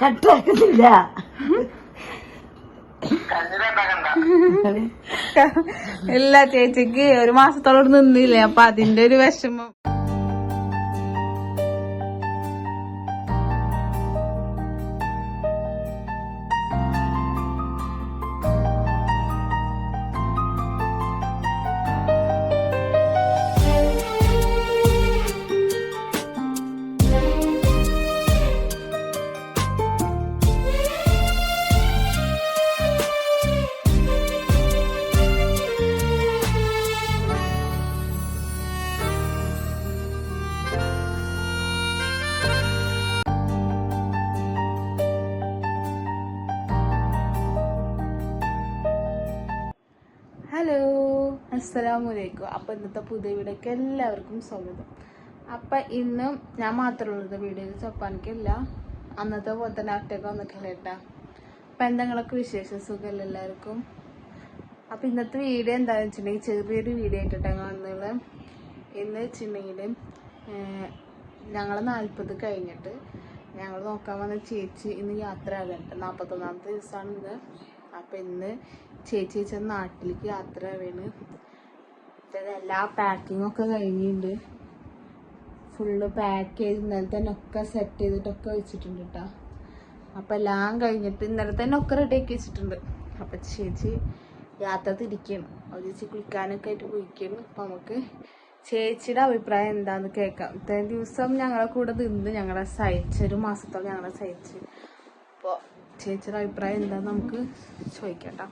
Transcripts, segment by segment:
കട്ടാക്കുന്നില്ല. ഇല്ല ചേച്ചിക്ക് ഒരു മാസത്തോളം നിന്നില്ലേ? അപ്പൊ അതിന്റെ ഒരു വിഷമം. അസ്സലാമലൈക്കും. അപ്പോൾ ഇന്നത്തെ പുതിയ വീഡിയോക്ക് എല്ലാവർക്കും സ്വാഗതം. അപ്പം ഇന്ന് ഞാൻ മാത്രമുള്ളത് വീഡിയോയിൽ ചപ്പാനിക്കില്ല അന്നത്തെ പോലെ തന്നെ ഒറ്റയ്ക്ക് വന്നിട്ടില്ല കേട്ടാ. അപ്പം എന്തെങ്കിലുമൊക്കെ വിശേഷ? സുഖമല്ല എല്ലാവർക്കും? അപ്പം ഇന്നത്തെ വീഡിയോ എന്താണെന്ന് വെച്ചിട്ടുണ്ടെങ്കിൽ ചെറിയൊരു വീഡിയോ ആയിട്ടാണ് കാണുന്നത് എന്ന് വെച്ചിട്ടുണ്ടെങ്കിൽ ഞങ്ങൾ നാൽപ്പത് കഴിഞ്ഞിട്ട് ഞങ്ങൾ നോക്കാൻ വന്ന ചേച്ചി ഇന്ന് യാത്ര ആകട്ടെ നാൽപ്പത്തൊന്നാമത്തെ ദിവസമാണ് ഇന്ന് അപ്പം ഇന്ന് ചേച്ചി ചേച്ചി നാട്ടിലേക്ക് യാത്ര ആവാണ്. എല്ലാ പാക്കിങ്ങും ഒക്കെ കഴിഞ്ഞിട്ടുണ്ട് ഫുള്ള് പാക്ക് ചെയ്ത് ഇന്നലെ തന്നെ ഒക്കെ സെറ്റ് ചെയ്തിട്ടൊക്കെ വെച്ചിട്ടുണ്ട് കേട്ടോ അപ്പം എല്ലാം കഴിഞ്ഞിട്ട് ഇന്നലെ തന്നെ ഒക്കെ റെഡി ആക്കി വെച്ചിട്ടുണ്ട്. അപ്പം ചേച്ചി യാത്ര തിരിക്കണം. ഒരു ചേച്ചി കുളിക്കാനൊക്കെ ആയിട്ട് കുളിക്കണം അപ്പം നമുക്ക് ചേച്ചിയുടെ അഭിപ്രായം എന്താന്ന് കേൾക്കാം. ഇത്രയും ദിവസം ഞങ്ങളെ കൂടെ നിന്ന് ഞങ്ങളെ സഹിച്ച് ഒരു മാസത്തോളം ഞങ്ങളെ സഹിച്ച്. അപ്പോൾ ചേച്ചിയുടെ അഭിപ്രായം എന്താന്ന് നമുക്ക് ചോദിക്കാം കേട്ടോ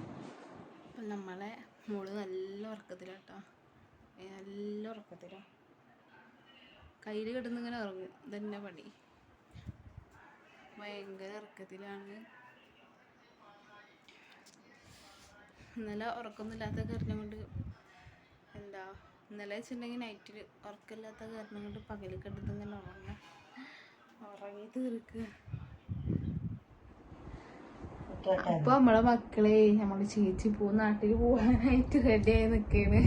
അപ്പം നമ്മളെ മോൾ നല്ല ഉറക്കത്തിലാട്ടോ നല്ല ഉറക്കത്തിലോ കയ്യിൽ കിടന്ന് ഇങ്ങനെ ഉറങ്ങും. ഇതന്നെ പണി. ഭയങ്കര ഉറക്കത്തിലാണ്. ഇന്നലെ ഉറക്കമൊന്നുമില്ലാത്ത കാരണം കൊണ്ട് എന്താ ഇന്നലെ വെച്ചിട്ടുണ്ടെങ്കിൽ നൈറ്റിൽ ഉറക്കമില്ലാത്ത കാരണം കൊണ്ട് പകൽ കിടന്നിങ്ങനെ ഉറങ്ങുക ഉറങ്ങി തീർക്കുക. അപ്പൊ നമ്മളെ മക്കളെ നമ്മളെ ചേച്ചി പോ നാട്ടിൽ പോവാനായിട്ട് റെഡി ആയി നിക്കാണ്.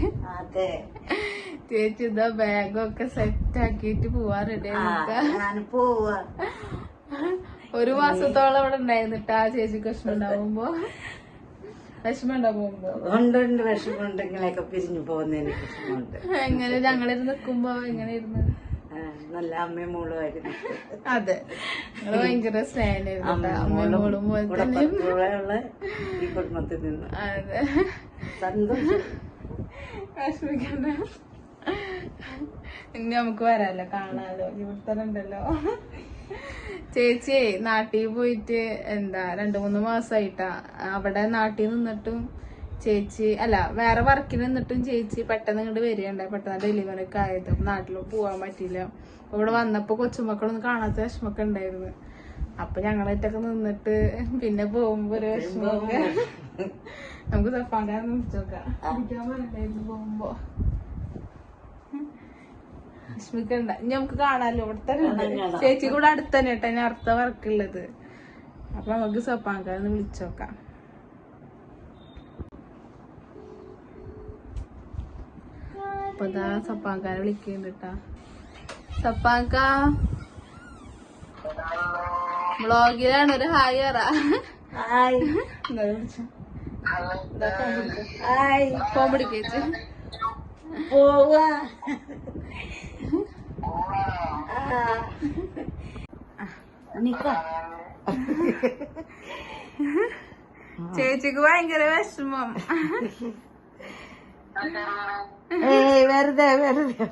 ചേച്ചി ഇതാ ബാഗൊക്കെ സെറ്റ് ആക്കിയിട്ട് പോവാൻ റെഡി ആയി നിക്ക. പോവാ. ഒരു മാസത്തോളം ഇവിടെ ഉണ്ടായിരുന്നിട്ട് ആ ചേച്ചിക്ക് വിഷമം ഉണ്ടാവുമ്പോ വിഷമം ഉണ്ടാവുമ്പോ ഉണ്ട്. വിഷമമുണ്ടെങ്കിലൊക്കെ പിരിഞ്ഞു പോകുന്നതിന് എങ്ങനെ ഞങ്ങളിരുന്ന് നിക്കുമ്പോ എങ്ങനെ ഇരുന്ന് നല്ല അമ്മയും മോളുമായിരുന്നു അതെ. ഭയങ്കര സ്നേഹമായിരുന്നു ഈ കുടുംബത്തിൽ നിന്ന്. അതെ. സന്തോഷം. വിഷമിക്കണ്ട. ഇനി നമുക്ക് വരാല്ലോ കാണാലോ. ഇവിടെ തന്നെ ഉണ്ടല്ലോ. ചേച്ചി നാട്ടിൽ പോയിട്ട് എന്താ രണ്ടു മൂന്ന് മാസമായിട്ടാ അവിടെ നാട്ടിൽ നിന്നിട്ടും ചേച്ചി അല്ല വേറെ വർക്കിന് നിന്നിട്ടും ചേച്ചി പെട്ടെന്ന് ഇങ്ങോട്ട് വരികയുണ്ടായി. പെട്ടെന്ന് ഡെലിവറി ഒക്കെ ആയത്. നാട്ടിൽ പോവാൻ പറ്റിയില്ല. ഇവിടെ വന്നപ്പോ കൊച്ചുമക്കളൊന്നും കാണാത്ത വിഷമൊക്കെ ഉണ്ടായിരുന്നു. അപ്പൊ ഞങ്ങളായിട്ടൊക്കെ നിന്നിട്ട് പിന്നെ പോകുമ്പോ ഒരു വിഷമമൊക്കെ. നമുക്ക് പറഞ്ഞിട്ടായിരുന്നു പോകുമ്പോ. വിഷമിക്കണ്ട. ഇനി നമുക്ക് കാണാലോ. ഇവിടെ തന്നെ ചേച്ചി കൂടെ അടുത്ത് തന്നെ കേട്ടോ ഞാൻ അടുത്ത വർക്കുള്ളത് അപ്പൊ നമുക്ക് സപ്പാങ്കാന്ന് വിളിച്ചോക്കാം അപ്പൊ ഇതാ സപ്പാങ്കാനെ വിളിക്കുന്നുണ്ട് കേട്ടാ സപ്പാങ്ക. വ്ളോഗിലാണ്. ഒരു ഹായ് പറ. ഫോൺ പിടിക്കേച്ച് ചേച്ചിക്ക് ഭയങ്കര വിഷമം. ഏയ് വെറുതെ വെറുതെ.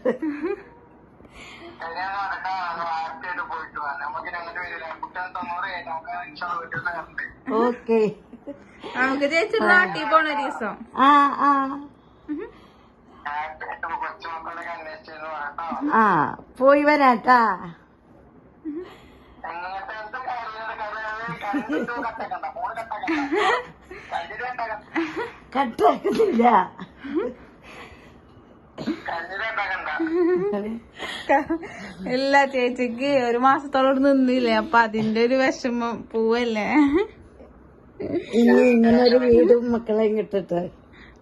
ഓക്കെ. നമുക്ക് ചേച്ചി നാട്ടിൽ പോണ ഒരു ദിവസം. ആ ആ. ആ പോയി വരാട്ടാ. കട്ടാക്കുന്നില്ല. ഇല്ല ചേച്ചിക്ക് ഒരു മാസത്തോളം നിന്നില്ലേ അപ്പൊ അതിന്റെ ഒരു വിഷമം പോവല്ലേ? ഇനി ഇങ്ങനെ ഒരു വീടും മക്കളെയും കിട്ടട്ടെ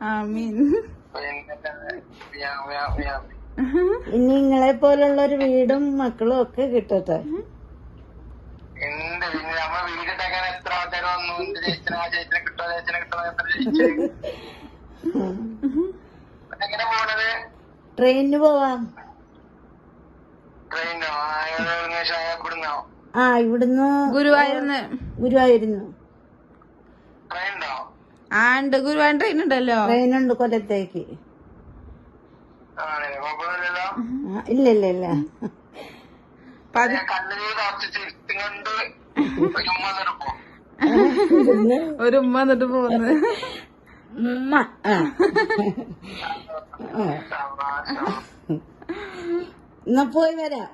ആമീൻ. ഇനി നിങ്ങളെ പോലുള്ള ഒരു വീടും മക്കളും ഒക്കെ കിട്ടട്ടെ. എത്ര കിട്ടോ കിട്ടോ എത്ര ചേച്ചി എങ്ങനെ പോണത് ട്രെയിനിന് പോവാം. ആ ഇവിടുന്ന് ഗുരുവായൂർന്ന് ഗുരുവായൂരുന്നു. ട്രെയിനുണ്ടോ? ആ ഉണ്ട്. ഗുരുവായൂർ ട്രെയിൻ ഉണ്ടല്ലോ കൊല്ലത്തേക്ക്. ആണല്ലേ? കുഴപ്പമൊന്നുമില്ലല്ലോ? ആ, ഇല്ല ഇല്ല ഇല്ല ഒരു ഉമ്മ എന്നിട്ട് പോകുന്നത് ഉമ്മ. എന്നാ പോയി വരാം.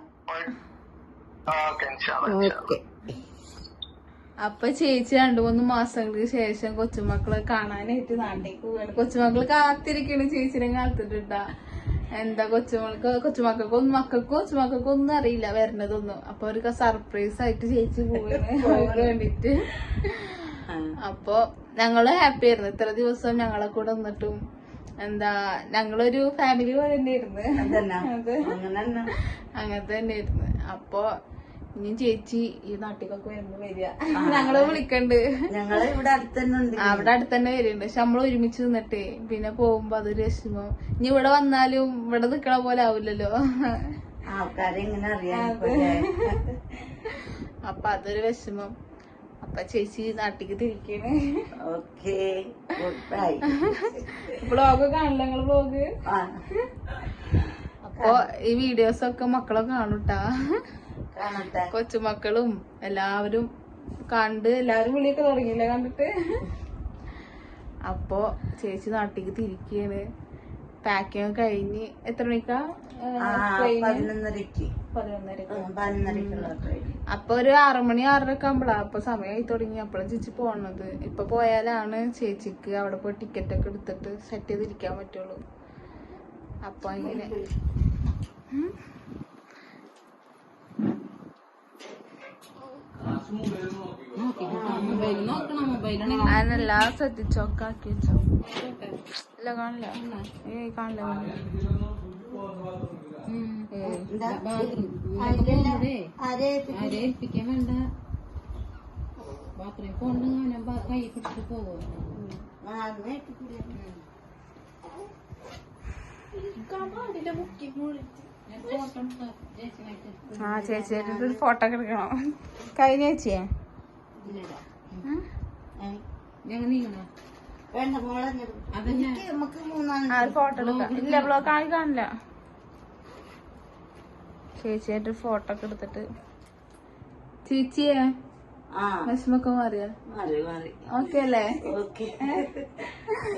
ഓക്കെ അപ്പൊ ചേച്ചി രണ്ടു മൂന്ന് മാസങ്ങൾക്ക് ശേഷം കൊച്ചുമക്കളെ കാണാനായിട്ട് നാട്ടിലേക്ക് പോവാണ് കൊച്ചുമക്കൾ കാത്തിരിക്കണ് ചേച്ചിനെ കാത്തിട്ടാ എന്താ കൊച്ചുമക്കൾക്ക് കൊച്ചുമക്കൾക്ക് ഒന്നും മക്കൾക്ക് കൊച്ചുമക്കൾക്ക് ഒന്നും അറിയില്ല വരണതൊന്നും. അപ്പൊ അവർക്ക് സർപ്രൈസ് ആയിട്ട് ചേച്ചി പോവാണ്. അവർക്ക് വേണ്ടിട്ട്. അപ്പൊ ഞങ്ങൾ ഹാപ്പി ആയിരുന്നു. ഇത്ര ദിവസം ഞങ്ങളെ കൂടെ നിന്നിട്ടും എന്താ ഞങ്ങളൊരു ഫാമിലി പോലെ തന്നെയായിരുന്നു. അങ്ങനത്തെ തന്നെയായിരുന്നു. അപ്പൊ ഇനി ചേച്ചി ഈ നാട്ടിലൊക്കെ വരുമ്പോ വരിക. ഞങ്ങൾ വിളിക്കണ്ട്. ഞങ്ങളെ ഇവിടെ അടുത്ത് തന്നെ ഉണ്ട്. അവിടെ അടുത്ത് തന്നെ വരുന്നുണ്ട് പക്ഷെ നമ്മൾ ഒരുമിച്ച് നിന്നിട്ടേ പിന്നെ പോകുമ്പോ അതൊരു വിഷമം. ഇനി ഇവിടെ വന്നാലും ഇവിടെ നിക്കണ പോലെ ആവില്ലല്ലോ. ആൾക്കാരെ എങ്ങനെ അപ്പൊ അതൊരു വിഷമം. അപ്പൊ ചേച്ചി നാട്ടിക്ക് തിരിക്കണ്. ഓക്കെ. Good bye. ബ്ലോഗ് കാണില്ല നിങ്ങൾ ബ്ലോഗ്? അപ്പൊ ഈ വീഡിയോസ് ഒക്കെ മക്കളെ കാണൂട്ടാ. കാണട്ടെ. കൊച്ചുമക്കളും എല്ലാവരും കണ്ട് എല്ലാവരും വിളിയൊക്കെ തുടങ്ങിയില്ലേ കണ്ടിട്ട്? അപ്പോ ചേച്ചി നാട്ടിക്ക് തിരിക്കാണ്. പാക്കിങ് കഴിഞ്ഞ് എത്ര മണിക്കാ? അപ്പൊ ഒരു ആറുമണി മണി ആകുമ്പോളാ അപ്പൊ സമയമായി തുടങ്ങി. അപ്പോഴും ചേച്ചി പോണത്. ഇപ്പൊ പോയാലാണ് ചേച്ചിക്ക് അവിടെ പോയി ടിക്കറ്റ് ഒക്കെ എടുത്തിട്ട് സെറ്റ് ചെയ്തിരിക്കാൻ പറ്റുള്ളൂ. അപ്പൊ ഇങ്ങനെ അതിനല്ല ശ്രദ്ധിച്ചൊക്കെ ആക്കി വെച്ചോ. ഇല്ല കാണില്ല. ഏയ് കാണില്ല ഏൽപ്പിക്കാൻ വേണ്ട. ബാത്റൂമിൽ പോകണ്ട കൈ പിടിച്ചിട്ട് പോകും മുക്കി നേട്ടിട്ടില്ല ആ ചേച്ചിയായിട്ട് ഒരു ഫോട്ടോ ഒക്കെ എടുക്കണം. കഴിഞ്ഞ ചേച്ചിയെ. ഫോട്ടോ എടുക്കാം. ഇല്ല ബ്ലോക്ക് ആയി കാണില്ല. ചേച്ചിയായിട്ട് ഫോട്ടോ ഒക്കെ എടുത്തിട്ട്. ചേച്ചിയെ വിഷമൊക്കെ മാറിയോ മാറി മാറി. ഓക്കെ അല്ലേ? ഓക്കെ.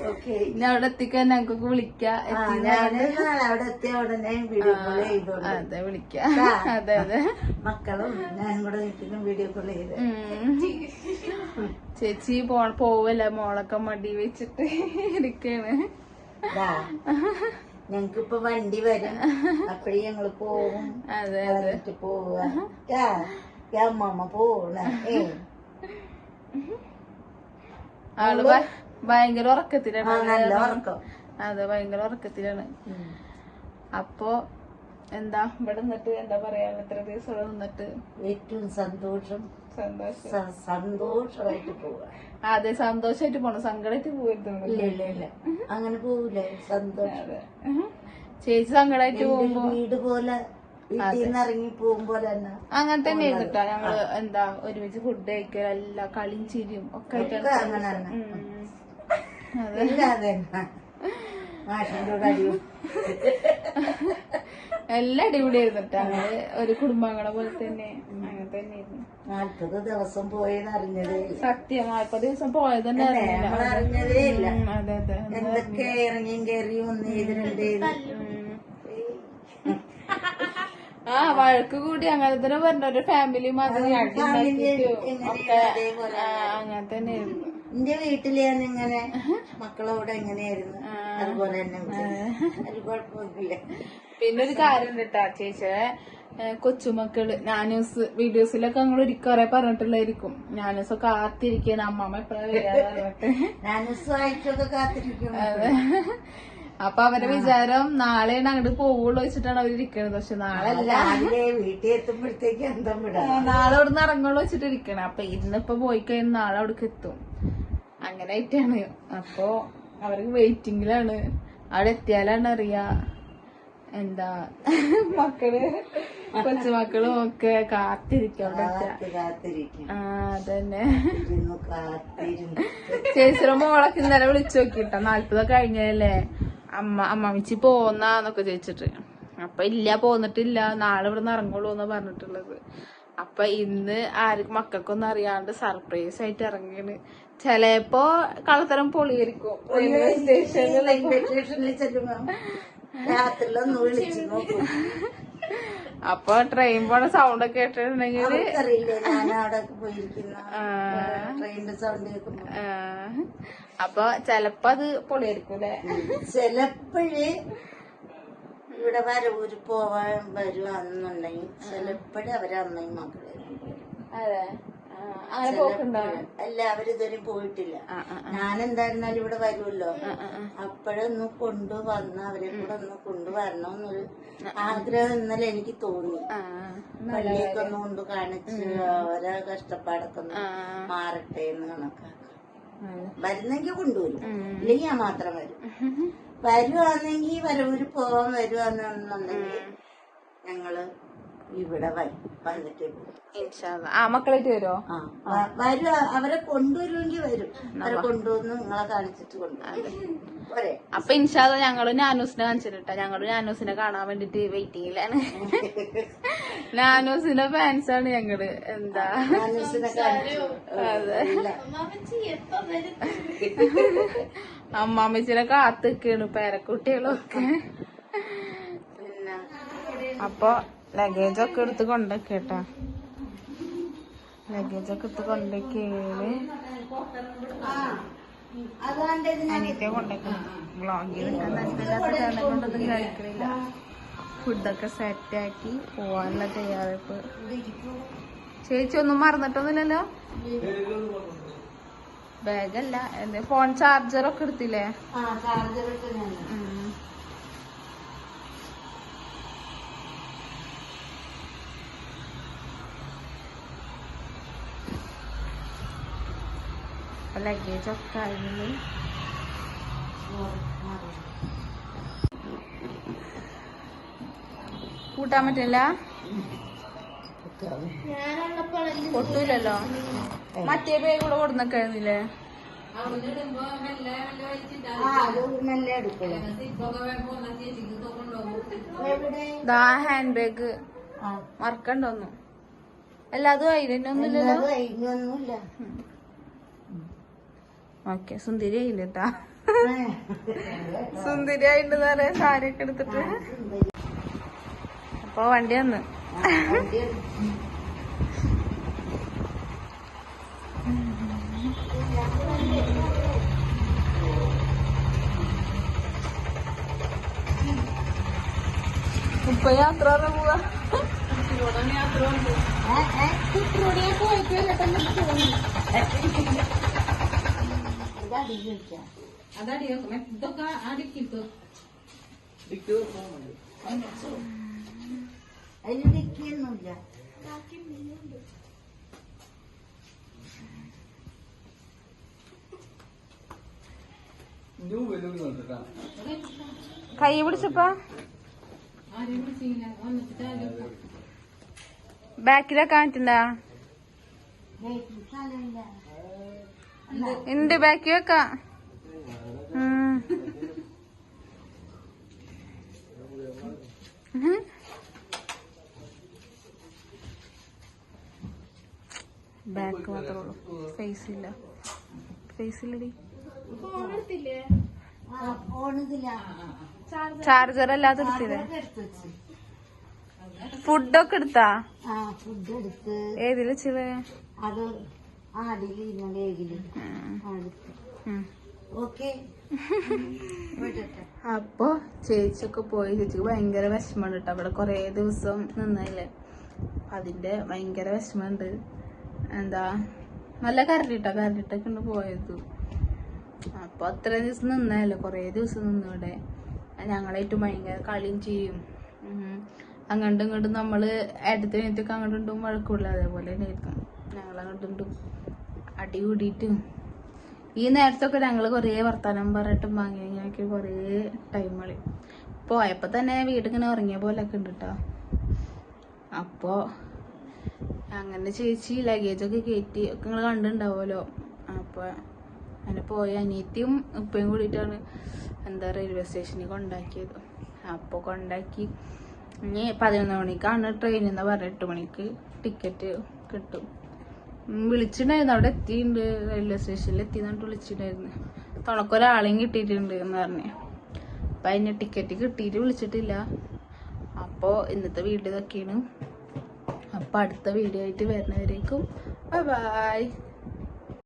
ഓക്കെ. ഇനി അവിടെ എത്തിക്കാൻ ഞങ്ങൾക്ക് വിളിക്കാം. അവിടെ എത്തിയ ഉടനെ അതെ വിളിക്കാം. അതെ അതെ. മക്കളും ഞാനും കൂടെ വീട്ടിലും വീഡിയോ കോൾ ചെയ്ത്. ചേച്ചി പോ പോവല്ല? മോളൊക്കെ മടി വെച്ചിട്ട് ഇരിക്കാണ്. ദാ, ഞങ്ങക്കിപ്പൊ വണ്ടി വരും. അപ്പഴേ ഞങ്ങൾ പോവും. അതെ അതെ. പോവുക. അമ്മമ്മ mama ഏ ആൾ ഭയങ്കര ഉറക്കത്തിലാണ്. അതെ ഭയങ്കര ഉറക്കത്തിലാണ്. അപ്പൊ എന്താ ഇവിടെ നിന്നിട്ട് എന്താ പറയാ? എത്ര ദിവസം ഇവിടെ നിന്നിട്ട് ഏറ്റവും സന്തോഷം. സന്തോഷമായിട്ട് അതെ സന്തോഷായിട്ട് പോണം. സങ്കടമായിട്ട് പോകരുത് അങ്ങനെ പോവൂലേ. സന്തോഷം. ചേച്ചി സങ്കടമായിട്ട് പോകുമ്പോ വീട് പോലെ വീട്ടിൽ നിന്ന് ഇറങ്ങി പോകും പോലെ തന്നെ അങ്ങനെ തന്നെ കേട്ടോ ഞങ്ങൾ എന്താ ഒരുമിച്ച് ഫുഡ് കഴിക്കലും എല്ലാ കളിയും ചിരിയും ഒക്കെ ആയിട്ടാണ് അങ്ങനെ. അതെ. മാഷിന്റെ കൂടെ എല്ലാം അടിപൊളിയായിരുന്നു കേട്ടോ ഞങ്ങൾ ഒരു കുടുംബാംഗങ്ങളെ പോലെ തന്നെ. അങ്ങനെ തന്നെയായിരുന്നു. നാൽപ്പത് ദിവസം പോയെന്ന് അറിഞ്ഞതേ സത്യം നാൽപ്പത് ദിവസം പോയത് തന്നെ അറിഞ്ഞില്ല. അറിഞ്ഞതേ ഇല്ല. അതെ അതെ. എന്തൊക്കെ ഇറങ്ങിയും കയറിയും ഒന്ന് ചെയ്ത് രണ്ട് ചെയ്ത്. ആ വഴക്ക് കൂടി അങ്ങനെ തന്നെ പറഞ്ഞ. ഒരു ഫാമിലി മാത്രം ഒക്കെ അങ്ങനെ തന്നെ ആയിരുന്നു എന്റെ വീട്ടിൽ ഞാൻ ഇങ്ങനെ മക്കളോട് എങ്ങനെയായിരുന്നു? അതുപോലെ തന്നെ. ഒരു കുഴപ്പമില്ല പിന്നെ ഒരു കാര്യം കേട്ടാ ചേച്ചിയെ കൊച്ചുമക്കൾ നാനൂസ് വീഡിയോസിലൊക്കെ നിങ്ങൾ ഒരിക്കറെ കുറെ പറഞ്ഞിട്ടുള്ളായിരിക്കും നാനൂസ് ഒക്കെ കാത്തിരിക്കുന്ന അമ്മമ്മ എപ്പോഴാണ് വരാ പറഞ്ഞിട്ട്. ഞാൻ വായിച്ചൊക്കെ കാത്തിരിക്കും അപ്പൊ അവരെ വിചാരം നാളെയാണ് അങ്ങോട്ട് പോവുള്ളൂ വെച്ചിട്ടാണ് അവർ ഇരിക്കണത്. പക്ഷെ നാളെ അല്ല. വീട്ടിൽ എത്തുമ്പോഴത്തേക്ക് അന്തം വിടാം? നാളെ അവിടെ നിന്ന് ഇറങ്ങുള്ളൂ വെച്ചിട്ട് ഇരിക്കണം. അപ്പൊ ഇന്നിപ്പോ പോയി കഴിഞ്ഞാൽ നാളെ അവിടേക്ക് എത്തും. അങ്ങനെ ആയിട്ടാണ്. അപ്പൊ അവർക്ക് വെയിറ്റിംഗിലാണ് അവിടെ എത്തിയാലാണ് അറിയാ. എന്താ? മക്കൾ കൊച്ചുമക്കളും ഒക്കെ കാത്തിരിക്കും അതന്നെ. ചേച്ചിയുടെ മോളൊക്കെ ഇന്നലെ വിളിച്ചു നോക്കിട്ടോ. നാല്പതൊക്കെ കഴിഞ്ഞല്ലേ അമ്മ അമ്മമിച്ചി പോന്നാന്നൊക്കെ ചോദിച്ചിട്ട്. അപ്പൊ ഇല്ല പോന്നിട്ടില്ല. നാളെ ഇവിടെ നിന്ന് ഇറങ്ങുള്ളൂ എന്ന് പറഞ്ഞിട്ടുള്ളത്. അപ്പൊ ഇന്ന് ആർക്കും മക്കൾക്കൊന്നും അറിയാണ്ട് സർപ്രൈസ് ആയിട്ട് ഇറങ്ങിയാണ് ചെലപ്പോ കളത്തരം പൊളിയായിരിക്കും. റെയിൽവേ സ്റ്റേഷനിൽ റെയിൽവേ സ്റ്റേഷനിൽ ചെല്ലുമ്പോ രാത്രിയിലൊന്ന് വിളിച്ചു നോക്കും. അപ്പൊ ട്രെയിൻ പോണ സൗണ്ട് ഒക്കെ കേട്ടിട്ടുണ്ടെങ്കിൽ ഞാൻ അവിടെ പോയിരിക്കുന്ന ട്രെയിനിന്റെ സൗണ്ട് കേൾക്കുമ്പോ. ആ, അപ്പൊ ചെലപ്പോ അത് പൊളിയായിരിക്കും അല്ലെ ചിലപ്പോഴേ ഇവിടെ വരവൂര് പോവാൻ വരുവാന്നുണ്ടെങ്കിൽ ചിലപ്പോഴേ അവരെ അമ്മയും മക്കളെ അതെ. അങ്ങനെ പോക്കുണ്ടോ അല്ല അവരിതുവരെ പോയിട്ടില്ല. ഞാനെന്തായിരുന്നാലും ആ ഞാൻ എന്തായിരുന്നാലും ഇവിടെ വരുമല്ലോ. അപ്പോഴൊന്ന് കൊണ്ടുവന്ന് അവരെ കൂടെ ഒന്ന് കൊണ്ടുവരണമെന്നൊരു ആഗ്രഹം ഇന്നലെ എനിക്ക് തോന്നി. പള്ളിയൊക്കെ ഒന്ന് കൊണ്ട് കാണിച്ച് അവരെ കഷ്ടപ്പാടൊക്കെ ഒന്ന്. മാറട്ടെ എന്ന് കണക്കാക്കാം. വരുന്നെങ്കിൽ കൊണ്ടുവരും. ഇല്ലെങ്കിൽ ഞാൻ മാത്രം വരും. വരുവാണെങ്കിൽ വരവൂര് പോവാൻ വരുവാന്നുണ്ടെങ്കിൽ ഞങ്ങൾ ഇവിടെ വരും വന്നിട്ടേ. പോകും ഇൻഷാ അല്ലാ. ആ മക്കളായിട്ട് വരുമോ ആ വ- വരുക അവരെ കൊണ്ടുവരുമെങ്കിൽ വരും. അവരെ കൊണ്ടുവന്ന് നിങ്ങളെ കാണിച്ചിട്ട് കൊണ്ടുവരും. പോരെ. അപ്പൊ ഇൻഷാല്ല ഞങ്ങളും നാനൂസിനെ കാണിച്ചിട്ടാ ഞങ്ങളും നാനൂസിനെ കാണാൻ വേണ്ടിട്ട് വെയിറ്റിംഗിലാണ് നാനൂസിന്റെ ഫാൻസ് ആണ് ഞങ്ങൾ. എന്താ? മാനസിനെ കാണിച്ചു. അതെ. അമ്മാമ്മച്ചിനെ കാത്തുക്കാണ് പേരക്കുട്ടികളൊക്കെ. പിന്നെ. അപ്പൊ ലഗേജ് ഒക്കെ എടുത്ത് കൊണ്ടൊക്കെട്ടാ. ലഗേജ് ഒക്കെ എടുത്ത് കൊണ്ടൊക്കെയാണ്. അനിയത്തെ കൊണ്ടൊക്കെ എടുക്കാൻ താല്പര്യമില്ലാത്ത കാരണം കൊണ്ടൊന്നും കഴിക്കണില്ല. ഫുഡൊക്കെ സെറ്റാക്കി പോവാനുള്ള തയ്യാറെടുപ്പ്. ചേച്ചി ഒന്നും മറന്നിട്ടൊന്നുമില്ലല്ലോ? ബാഗല്ല എന്റെ ഫോൺ ചാർജറൊക്കെ എടുത്തില്ലേ? ആ ചാർജർ ഇട്ട് ഞാൻ ഉം. ലഗേജ് ഒക്കെ ആയിരുന്നു കൂട്ടാൻ പറ്റില്ല? പൊട്ടൂലല്ലോ. മറ്റേ പേര് കൂടെ കൊടുന്ന കഴിഞ്ഞില്ലേ ദാ ഹാൻഡ് ബാഗ് മറക്കണ്ടോന്നു. അല്ല അതും അതിനൊന്നുമില്ലല്ലോ? ഓക്കെ സുന്ദരി കേട്ടാ സുന്ദരി ആയിട്ടെന്ന് പറയാ സാരിയൊക്കെ എടുത്തിട്ട്. അപ്പൊ വണ്ടി വന്ന്. ഇപ്പൊ യാത്ര പറഞ്ഞ പോവാ അതടി ഇതൊക്കെ അടിക്കിട്ടു അതിന് ഡിക്കിയൊന്നുമില്ല കൈ പിടിച്ചപ്പാ. ആരെയും വിളിച്ചില്ല. ഉണ്ട് ബാക്കി വെക്കാം. ബാക്ക് മാത്രമേ ഉള്ളൂ. ഫേസ് ഇല്ല. ഫേസ് ഇല്ലടി. ചാർജർ അല്ലാതെ എടുത്തില്ലേ? ഫുഡൊക്കെ എടുത്ത്? ഏതിൽ ചില അത് അപ്പൊ ചേച്ചിയൊക്കെ പോയി. ചേച്ചിക്ക് ഭയങ്കര വിഷമമുണ്ട് കേട്ടോ അവിടെ കൊറേ ദിവസം നിന്നല്ലേ? അതിന്റെ ഭയങ്കര വിഷമമുണ്ട്. എന്താ നല്ല കരണ്ടിട്ടാ. കരട്ടിട്ടൊക്കെ ഉണ്ട് പോയത്. അപ്പൊ അത്രയും ദിവസം നിന്നല്ലേ കൊറേ ദിവസം നിന്നു ഇവിടെ. ഞങ്ങളായിട്ട് ഭയങ്കര കളിയും ചെയ്യും. അങ്ങോട്ടും ഇങ്ങോട്ടും നമ്മൾ ഏട്ടത്തിനേറ്റൊക്കെ അങ്ങോട്ടും ഇണ്ടും വഴക്കൂടില്ല. അതേപോലെ തന്നെയായിരുന്നു ഞങ്ങൾ അങ്ങോട്ടും ഇണ്ടും അടി കൂടിയിട്ടും ഈ നേരത്തൊക്കെ ഞങ്ങൾ കുറേ വർത്താനം പറഞ്ഞിട്ടും വാങ്ങി ഇങ്ങനെയൊക്കെ കുറേ ടൈം കളി. പോയപ്പോൾ തന്നെ വീടിങ്ങനെ ഉറങ്ങിയ പോലെയൊക്കെ ഉണ്ട് കേട്ടോ അപ്പോൾ അങ്ങനെ ചേച്ചി ലഗേജൊക്കെ കയറ്റി ഒക്കെ നിങ്ങൾ കണ്ടിട്ടുണ്ടാവുമല്ലോ? അപ്പോൾ അങ്ങനെ പോയ. അനിയത്തിയും ഉപ്പയും കൂടിയിട്ടാണ് എന്താ റെയിൽവേ സ്റ്റേഷനിൽ കൊണ്ടാക്കിയത്. അപ്പോൾ കൊണ്ടാക്കി. ഇനി പതിനൊന്ന് മണിക്കാണ് ട്രെയിൻ എന്ന് പറഞ്ഞ എട്ട് മണിക്ക് ടിക്കറ്റ് കിട്ടും. വിളിച്ചിട്ടുണ്ടായിരുന്നു അവിടെ എത്തിയിട്ടുണ്ട്. റെയിൽവേ സ്റ്റേഷനിൽ എത്തി എന്നിട്ട് വിളിച്ചിട്ടുണ്ടായിരുന്നു. തുണക്കൊരാളെയും കിട്ടിയിട്ടുണ്ട് എന്ന് പറഞ്ഞ്. അപ്പം അതിന് ടിക്കറ്റ് കിട്ടിയിട്ട് വിളിച്ചിട്ടില്ല. അപ്പോൾ ഇന്നത്തെ വീഡിയോ ഇതൊക്കെയാണ്. അപ്പോൾ അടുത്ത വീഡിയോ ആയിട്ട് വരുന്നവരേക്കും ബൈ